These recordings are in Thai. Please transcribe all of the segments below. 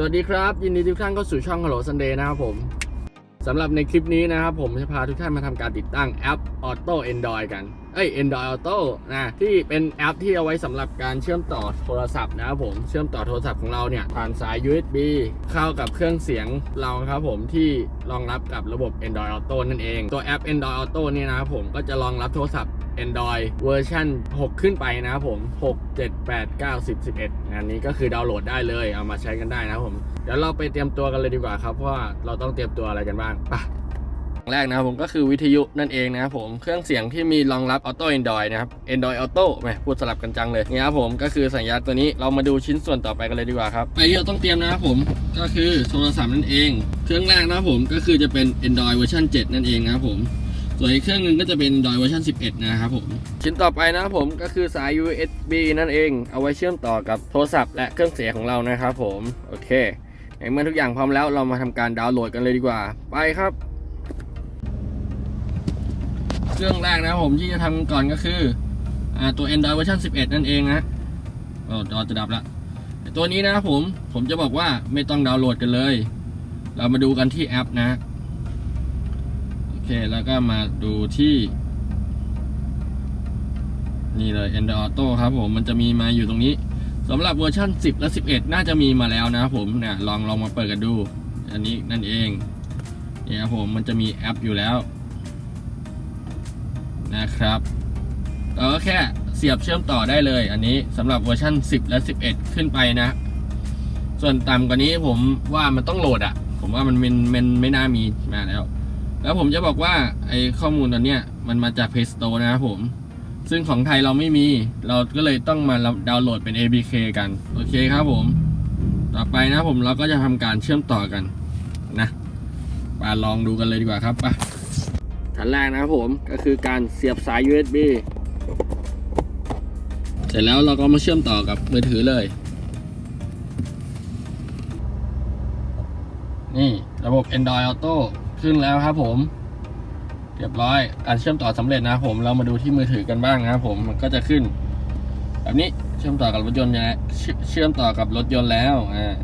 สวัสดีครับ ยินดีทุกท่านเข้าสู่ช่อง Hello Sunday นะครับผมสำหรับในคลิปนี้นะครับผมจะพาทุกท่านมาทำการติดตั้งแอป Auto Android กันเอ้ย Android Auto นะที่เป็นแอปที่เอาไว้สำหรับการเชื่อมต่อโทรศัพท์นะครับผมเชื่อมต่อโทรศัพท์ของเราเนี่ยผ่านสาย USB เข้ากับเครื่องเสียงเราครับผมที่รองรับกับระบบ Android Auto นั่นเอง ตัวแอป Android Auto เนี่ยนะครับผมก็จะรองรับโทรศัพท์ Android เวอร์ชัน6 ขึ้นไปนะครับผม 6 7 8 9 10 11 งานนี้ก็คือดาวน์โหลดได้เลย เอามาใช้กันได้นะครับผม เดี๋ยวเราไปเตรียมตัวกันเลยดีกว่าครับ เพราะว่าเราต้องเตรียมตัวอะไรกันบ้างไปอย่างแรกนะครับผมก็คือวิทยุนั่นเองนะครับผมเครื่องเสียงที่มีรองรับ Auto Android นะครับ Android Auto แหมพูดสลับกันจังเลยนี่ครับผมก็คือสัญญาณตัวนี้เรามาดูชิ้นส่วนต่อไปกันเลยดีกว่าครับไปที่เราต้องเตรียมนะครับผมก็คือโทรศัพท์นั่นเอง เครื่องแรกนะครับผมก็คือจะเป็น Android เวอร์ชัน7 นั่นเองนะครับผม ส่วนอีกเครื่องหนึงก็จะเป็นดอยเวอร์ชัน11 นะครับผม ชิ้นต่อไปนะครับผมก็คือสาย USB นั่นเอง เอาไว้เชื่อมต่อกับโทรศัพท์และเครื่องเสียงของเรานะครับผม โอเคในเมื่อทุกอย่างพร้อมแล้วเรามาทำการดาวน์โหลดกันเลยดีกว่า ไปครับ เครื่องแรกนะครับผมที่จะทำก่อนก็คืออ่าตัว Android เวอร์ชัน11 นั่นเองนะโอ้จอจะดับละตัวนี้นะครับผมผมจะบอกว่าไม่ต้องดาวน์โหลดกันเลย เรามาดูกันที่แอปนะโอ เค แล้วก็มาดูที่ นี่เลย Android Auto ครับผม มันจะมีมาอยู่ตรงนี้สำหรับเวอร์ชัน10 และ 11 น่าจะมีมาแล้วนะครับผมเนี่ยลองลองมาเปิดกันดู อันนี้นั่นเองเนี่ยครับผมมันจะมีแอปอยู่แล้ว นะครับเราก็แค่เสียบเชื่อมต่อได้เลย อันนี้สำหรับเวอร์ชัน10 และ 11 ขึ้นไปนะ ส่วนต่ำกว่านี้ผมว่ามันต้องโหลดอะผมว่ามันมันมันไม่น่ามีมาแล้ว แล้วผมจะบอกว่าไอ้ข้อมูลตอนเนี้ยมันมาจาก Play Store นะครับผม ซึ่งของไทยเราไม่มี เราก็เลยต้องมาดาวน์โหลดเป็น APK กัน โอเคครับผม ต่อไปนะผมเราก็จะทำการเชื่อมต่อกันนะมาลองดูกันเลยดีกว่าครับไปขั้นแรกนะครับผมก็คือการเสียบสาย USB เสร็จแล้วเราก็มาเชื่อมต่อกับมือถือเลย นี่ระบบ Android Auto ขึ้นแล้วครับผมเรียบร้อยการเชื่อมต่อสำเร็จนะผมเรามาดูที่มือถือกันบ้างนะครับผมมันก็จะขึ้น แบบนี้เชื่อมต่อกับรถยนต์แล้วเชื่อเชื่อมต่อกับรถยนต์แล้วอ่า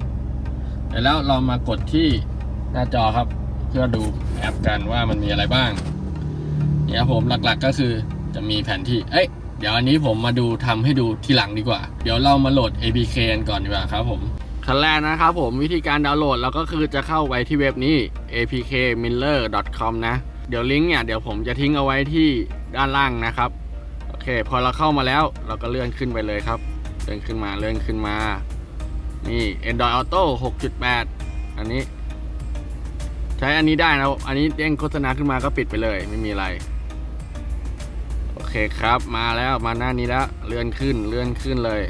เสร็จแล้วเรามากดที่หน้าจอครับ เพื่อดูแอปกันว่ามันมีอะไรบ้างเนี่ยครับผมหลักๆก็คือจะมีแผนที่เอ้ยเดี๋ยวอันนี้ผมมาดูทำให้ดูทีหลังดีกว่า เดี๋ยวเรามาโหลด APK กันก่อนดีกว่าครับผม ขั้นแรกนะครับผมวิธีการดาวน์โหลดเราก็คือจะเข้าไปที่เว็บนี้ apkmiller.com นะเดี๋ยวลิงก์เนี่ยเดี๋ยวผมจะทิ้งเอาไว้ที่ด้านล่างนะครับโอเค พอเราเข้ามาแล้วเราก็เลื่อนขึ้นไปเลยครับ เลื่อนขึ้นมาเลื่อนขึ้นมานี่ Android Auto 6.8 อันนี้ ใช้อันนี้ได้นะอันนี้เด้งโฆษณาขึ้นมาก็ปิดไปเลย ไม่มีอะไรโอเคครับมาแล้วมาหน้านี้แล้วเลื่อนขึ้นเลื่อนขึ้นเลย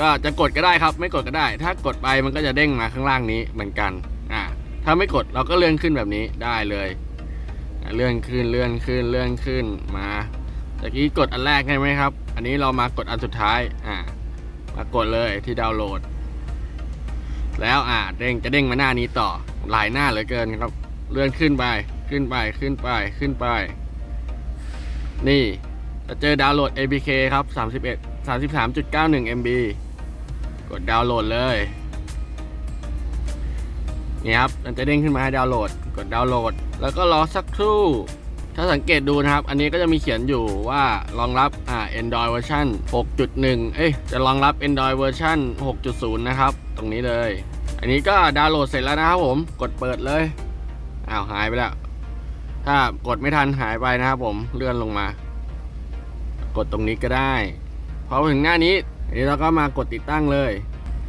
ก็จะกดก็ได้ครับ ไม่กดก็ได้ ถ้ากดไปมันก็จะเด้งมาข้างล่างนี้เหมือนกันอ่าถ้าไม่กดเราก็เลื่อนขึ้นแบบนี้ได้เลยเลื่อนขึ้นเลื่อนขึ้นเลื่อนขึ้นมาตะกี้กดอันแรกใช่ไหมครับ อันนี้เรามากดอันสุดท้ายอ่ามากดเลยที่ดาวน์โหลด แล้วอ่าเด้งจะเด้งมาหน้านี้ต่อหลายหน้าเหลือเกินครับ เลื่อนขึ้นไปขึ้นไปขึ้นไปขึ้นไป นี่จะเจอดาวน์โหลด APK ครับ 31 33.91 MB กดดาวน์โหลดเลย นี่ครับ มันจะเด้งขึ้นมาให้ดาวน์โหลด กดดาวน์โหลด แล้วก็รอสักครู่ ถ้าสังเกตดูนะครับ อันนี้ก็จะมีเขียนอยู่ว่ารองรับอ่า Android เวอร์ชัน6.1 เอ้ย จะรองรับ Android เวอร์ชัน6.0 นะครับ ตรงนี้เลย อันนี้ก็ดาวน์โหลดเสร็จแล้วนะครับผม กดเปิดเลย อ้าวหายไปแล้ว ถ้ากดไม่ทันหายไปนะครับผม เลื่อนลงมา กดตรงนี้ก็ได้ พอถึงหน้านี้อันนี้เราก็มากดติดตั้งเลย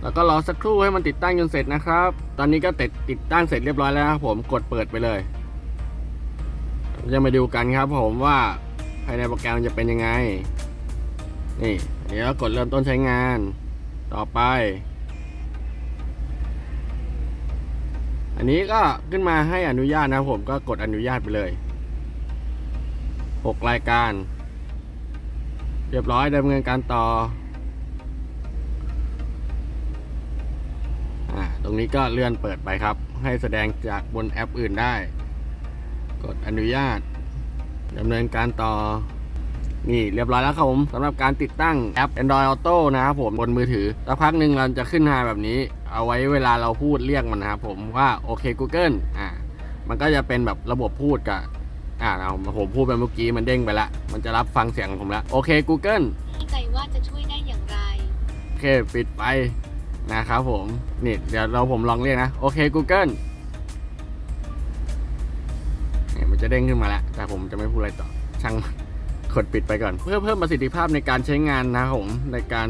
แล้วก็รอสักครู่ให้มันติดตั้งจนเสร็จนะครับ ตอนนี้ก็ติดติดตั้งเสร็จเรียบร้อยแล้วครับผมกดเปิดไปเลยจะมาดูกันครับ ผมว่าภายในโปรแกรมจะเป็นยังไง นี่เดี๋ยวกดเริ่มต้นใช้งาน ต่อไป อันนี้ก็ขึ้นมาให้อนุญาตนะครับผมก็กดอนุญาตไปเลย 6 รายการ เรียบร้อยดำเนินการต่ออ่าตรงนี้ก็เลื่อนเปิดไปครับ ให้แสดงจากบนแอปอื่นได้ กดอนุญาตดำเนินการต่อ นี่เรียบร้อยแล้วครับผมสำหรับการติดตั้งแอป Android Auto นะครับผมบนมือถือสักพักหนึ่งเราจะขึ้นมาแบบนี้ เอาไว้เวลาเราพูดเรียกมันนะครับผมว่าโอเค Google อ่ามันก็จะเป็นแบบระบบพูดกับ อ่าเราผมพูดไปเมื่อกี้มันเด้งไปละ มันจะรับฟังเสียงผมละโอเค Google เข้าใจว่าจะช่วยได้อย่างไร โอเคปิดไปนะครับผมนี่เดี๋ยวเราผมลองเรียกนะ โอเค Google เนี่ยมันจะเด้งขึ้นมาแล้ว แต่ผมจะไม่พูดอะไรต่อช่างมันกดปิดไปก่อน เพื่อเพิ่มประสิทธิภาพในการใช้งานนะครับผมในการ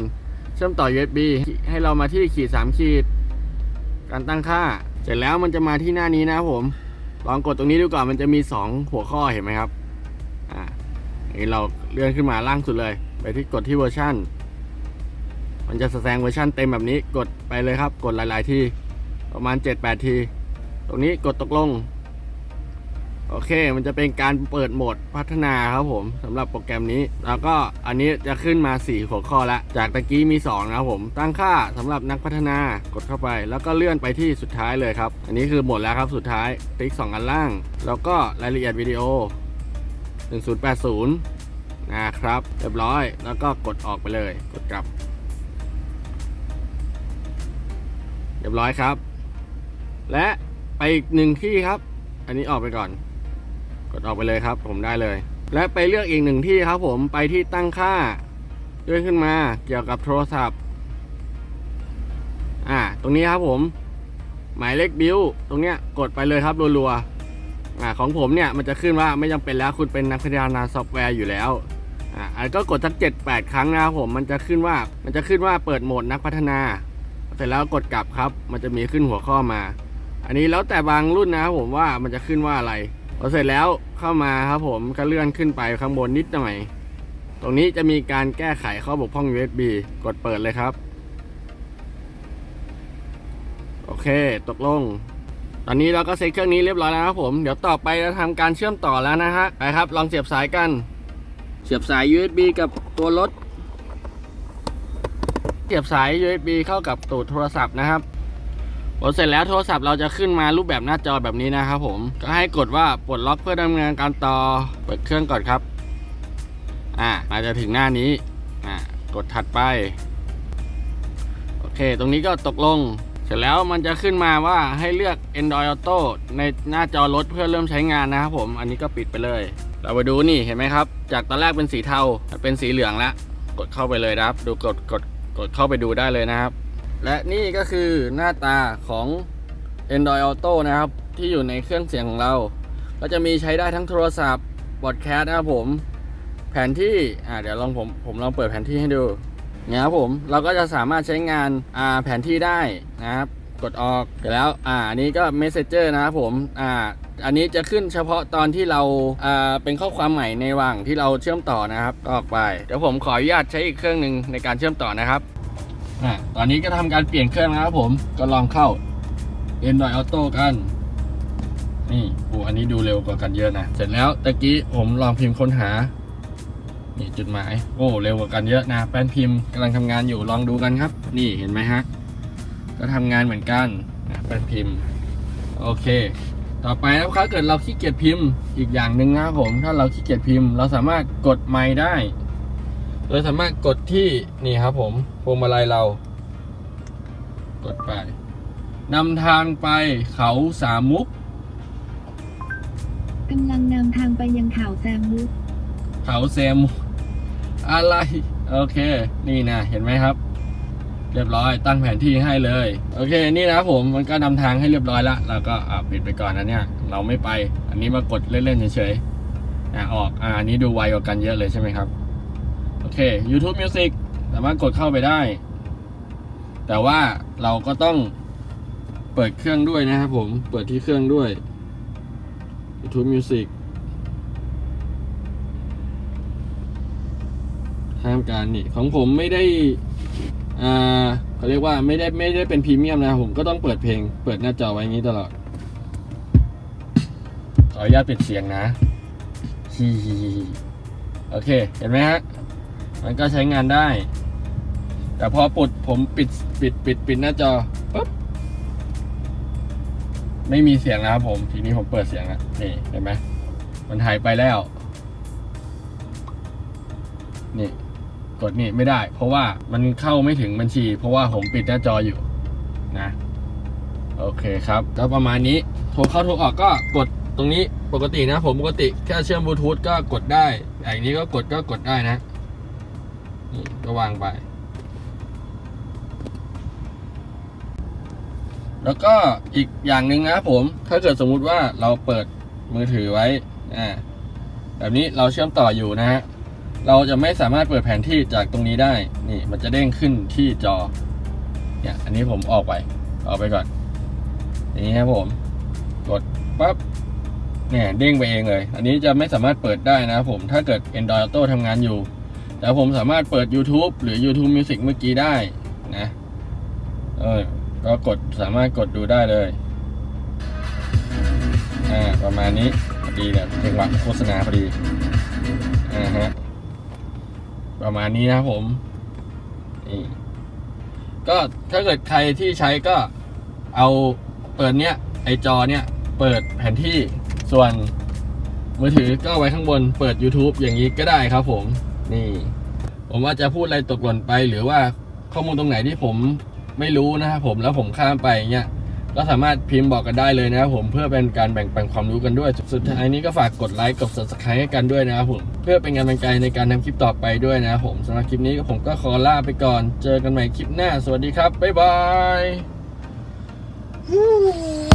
เชื่อมต่อ USB ให้เรามาที่ขีด3ขีดการตั้งค่า เสร็จแล้วมันจะมาที่หน้านี้นะครับผม ลองกดตรงนี้ดูก่อนมันจะมี 2 หัวข้อเห็นไหมครับ อ่าอันนี้เราเลื่อนขึ้นมาล่างสุดเลย ไปที่กดที่เวอร์ชันมันจะแสดงเวอร์ชันเต็มแบบนี้กดไปเลยครับ กดหลาย ๆ ทีประมาณ 7-8 ที ตรงนี้กดตกลง โอเค มันจะเป็นการเปิดโหมดพัฒนาครับผมสำหรับโปรแกรมนี้ แล้วก็อันนี้จะขึ้นมา 4 หัวข้อล้วจากตะกี้มี 2 นะครับผม ตั้งค่าสำหรับนักพัฒนากดเข้าไป แล้วก็เลื่อนไปที่สุดท้ายเลยครับ อันนี้คือหมดแล้วครับสุดท้ายติ๊ก2อันล่าง แล้วก็รายละเอียดวิดีโอ 1080 นะครับ เรียบร้อย แล้วก็กดออกไปเลย กดกลับ เรียบร้อยครับ และไปอีกหนึ่งที่ครับ อันนี้ออกไปก่อน กดออกไปเลยครับ ผมได้เลย และไปเลือกอีกหนึ่งที่ครับผมไปที่ตั้งค่าเลื่อนขึ้นมาเกี่ยวกับโทรศัพท์ อ่า ตรงนี้ครับผม หมายเลขบิลตรงเนี้ยกดไปเลยครับรัวๆอ่าของผมเนี่ยมันจะขึ้นว่าไม่จำเป็นแล้วคุณเป็นนักพัฒนาซอฟต์แวร์อยู่แล้วอ่าอันก็กดสักเจ็ดแปดครั้งนะครับผมมันจะขึ้นว่ามันจะขึ้นว่าเปิดโหมดนักพัฒนาเสร็จแล้วกดกลับครับ มันจะมีขึ้นหัวข้อมา อันนี้แล้วแต่บางรุ่นนะครับผมว่ามันจะขึ้นว่าอะไร พอเสร็จแล้วเข้ามาครับผมก็เลื่อนขึ้นไปข้างบนนิดหน่อย ตรงนี้จะมีการแก้ไขข้อบกพร่อง USB กดเปิดเลยครับ โอเค ตกลง ตอนนี้เราก็เซ็ตเครื่องนี้เรียบร้อยแล้วครับผม เดี๋ยวต่อไปเราทำการเชื่อมต่อแล้วนะฮะ ไปครับ ลองเสียบสายกัน เสียบสาย USB กับตัวรถ เสียบสาย USB เข้ากับตูดโทรศัพท์นะครับ พอเสร็จแล้วโทรศัพท์เราจะขึ้นมารูปแบบหน้าจอแบบนี้นะครับผม ก็ให้กดว่าปลดล็อกเพื่อดำเนินการต่อ เปิดเครื่องก่อนครับ อ่ามาจะถึงหน้านี้ อ่ากดถัดไป โอเค ตรงนี้ก็ตกลง เสร็จแล้วมันจะขึ้นมาว่าให้เลือก Android Auto ในหน้าจอรถเพื่อเริ่มใช้งานนะครับผม อันนี้ก็ปิดไปเลย เราไปดูนี่เห็นไหมครับ จากตอนแรกเป็นสีเทาเป็นสีเหลืองแล้ว กดเข้าไปเลยนะครับ ดูกดกดกดเข้าไปดูได้เลยนะครับ และนี่ก็คือหน้าตาของ Android Auto นะครับ ที่อยู่ในเครื่องเสียงของเรา ก็จะมีใช้ได้ทั้งโทรศัพท์บอดแคสต์นะครับผม แผนที่ อ่าเดี๋ยวลองผมผมลองเปิดแผนที่ให้ดูเนี่ยครับผมเราก็จะสามารถใช้งานอ่าแผนที่ได้นะครับ กดออกเสร็จแล้วอ่าอันนี้ก็ Messenger นะครับผมอ่าอันนี้จะขึ้นเฉพาะตอนที่เราอ่าเป็นข้อความใหม่ในว่างที่เราเชื่อมต่อนะครับก็ออกไป เดี๋ยวผมขออนุญาตใช้อีกเครื่องหนึ่งในการเชื่อมต่อนะครับ ตอนนี้ก็ทำการเปลี่ยนเครื่องนะครับผม ก็ลองเข้า Android Auto กัน นี่โอ้อันนี้ดูเร็วกว่ากันเยอะนะ เสร็จแล้วตะกี้ผมลองพิมพ์ค้นหา นี่จุดหมาย โอ้เร็วกว่ากันเยอะนะ แป้นพิมพ์กำลังทำงานอยู่ ลองดูกันครับ นี่เห็นไหมฮะ ก็ทำงานเหมือนกันนะแป้นพิมพ์ โอเค ต่อไปนะครับถ้าเกิดเราขี้เกียจพิมพ์อีกอย่างหนึ่งนะครับผม ถ้าเราขี้เกียจพิมพ์ เราสามารถกดไมค์ได้ เราสามารถกดที่นี่ครับผมพวงมาลัยเรา กดไปนำทางไปเขาสามมุกกำลังนำทางไปยังเขาแซมมุกเขาแซมอะไรโอเค นี่นะเห็นไหมครับ เรียบร้อยตั้งแผนที่ให้เลย โอเค นี่นะครับผมมันก็นำทางให้เรียบร้อยละแล้วก็อ่าปิดไปก่อนนะเนี่ย เราไม่ไป อันนี้มากดเล่นๆเฉยๆอ่าออกอ่าอันนี้ดูไวกว่ากันเยอะเลยใช่ไหมครับโอ เค YouTube Music สามารถกดเข้าไปได้ แต่ว่าเราก็ต้องเปิดเครื่องด้วยนะครับผม เปิดที่เครื่องด้วย YouTube Music ทำการนี่ของผมไม่ได้ อ่าเขาเรียกว่าไม่ได้ไม่ได้เป็นพรีเมียมนะผมก็ต้องเปิดเพลง เปิดหน้าจอไว้อย่างนี้ตลอด ขออนุญาตปิดเสียงนะฮีโอเค เห็นไหมฮะ มันก็ใช้งานได้ แต่พอปุดผมปิดปิดปิดปิดหน้าจอปุ๊บไม่มีเสียงนะครับผม ทีนี้ผมเปิดเสียงแล้วนี่เห็นไหมมันหายไปแล้ว นี่ กดนี่ไม่ได้ เพราะว่ามันเข้าไม่ถึงบัญชี เพราะว่าผมปิดหน้าจออยู่นะ โอเคครับ ก็ประมาณนี้ โทรเข้าโทรออกก็กดตรงนี้ปกตินะผมปกติแค่เชื่อมบลูทูธก็กดได้อย่างนี้ก็กดก็กดได้นะ ก็วางไป แล้วก็อีกอย่างหนึ่งนะผม ถ้าเกิดสมมุติว่าเราเปิดมือถือไว้อ่าแบบนี้เราเชื่อมต่ออยู่นะฮะ เราจะไม่สามารถเปิดแผนที่จากตรงนี้ได้ นี่มันจะเด้งขึ้นที่จอ เนี่ย อันนี้ผมออกไป ออกไปก่อน อย่างนี้ครับผม กดปั๊บ เนี่ยเด้งไปเองเลย อันนี้จะไม่สามารถเปิดได้นะครับผม ถ้าเกิด Android Auto ทำงานอยู่ แต่ผมสามารถเปิด YouTube หรือ YouTube Music เมื่อกี้ได้นะเออก็กดสามารถกดดูได้เลย อ่า ประมาณนี้พอดีเนี่ยจังหวะโฆษณาพอดี อ่าฮะ ประมาณนี้นะผมนี่ก็ถ้าเกิดใครที่ใช้ก็เอาเปิดเนี้ยไอจอเนี้ยเปิดแผนที่ส่วนมือถือก็ไว้ข้างบนเปิด YouTube อย่างนี้ก็ได้ครับผม นี่ ผมว่าจะพูดอะไรตกหล่นไป หรือว่าข้อมูลตรงไหนที่ผมไม่รู้นะครับผมแล้วผมข้ามไปเงี้ยก็สามารถพิมพ์บอกกันได้เลยนะครับผมเพื่อเป็นการแบ่งปันความรู้กันด้วย สุดท้ายนี้ก็ฝากกดไลค์กด subscribe ให้กันด้วยนะครับผมเพื่อเป็นกำลังใจในการทำคลิปต่อไปด้วยนะครับผมสำหรับคลิปนี้ก็ผมก็ขอลาไปก่อน เจอกันใหม่คลิปหน้า สวัสดีครับบ๊ายบาย